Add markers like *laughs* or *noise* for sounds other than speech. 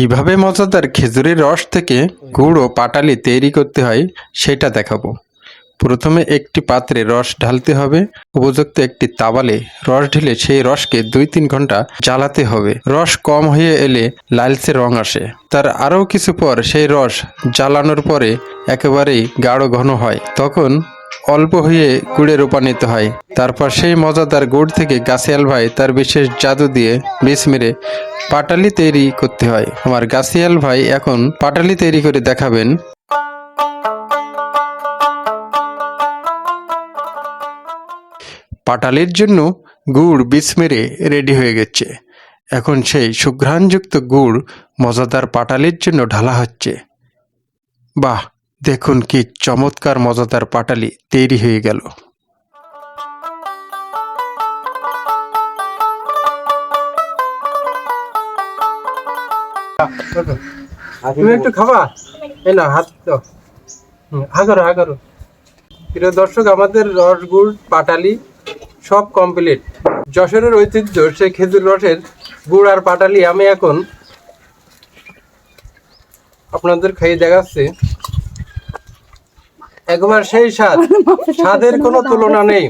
কীভাবে মজাদার খেজুরের রস থেকে গুড় ও পাটালি তৈরি করতে হয়, সেটা দেখাবো। প্রথমে একটি পাত্রে রস ঢালতে হবে। উপযুক্ত একটি তাবালে রস ঢেলে সেই রসকে দুই তিন ঘণ্টা জ্বালাতে হবে। রস কম হয়ে এলে লালচে রং আসে। তার আরও কিছু পর সেই রস জ্বালানোর পরে একেবারেই গাঢ় ঘন হয়। তখন অল্প হয়ে গুড়ে রূপান্তরিত হয়। তারপর সেই মজাদার গুড় থেকে গাছিয়াল ভাই তার বিশেষ জাদু দিয়ে বিষ মেরে পাটালি তৈরি করতে হয়। আমার গাছিয়াল ভাই এখন পাটালি তৈরি করে দেখাবেন। পাটালির জন্য গুড় বিষ মেরে রেডি হয়ে গেছে। এখন সেই সুঘ্রাণযুক্ত গুড় মজাদার পাটালির জন্য ঢালা হচ্ছে। বাহ! দেখুন কি চমৎকার মজাদার পাটালি তৈরি হয়ে গেল। তুমি একটু খাবা? এই না হাত তো হুম, হা করো প্রিয় দর্শক আমাদের রসগুড় পাটালি সব কমপ্লিট যশোরের ঐতিহ্য সেই খেজুর রসের গুড় আর পাটালি আমি এখন আপনাদের খাইয়ে দেখাচ্ছি। একবার সেই স্বাদ। *laughs* স্বাদের কোনো তুলনা নেই।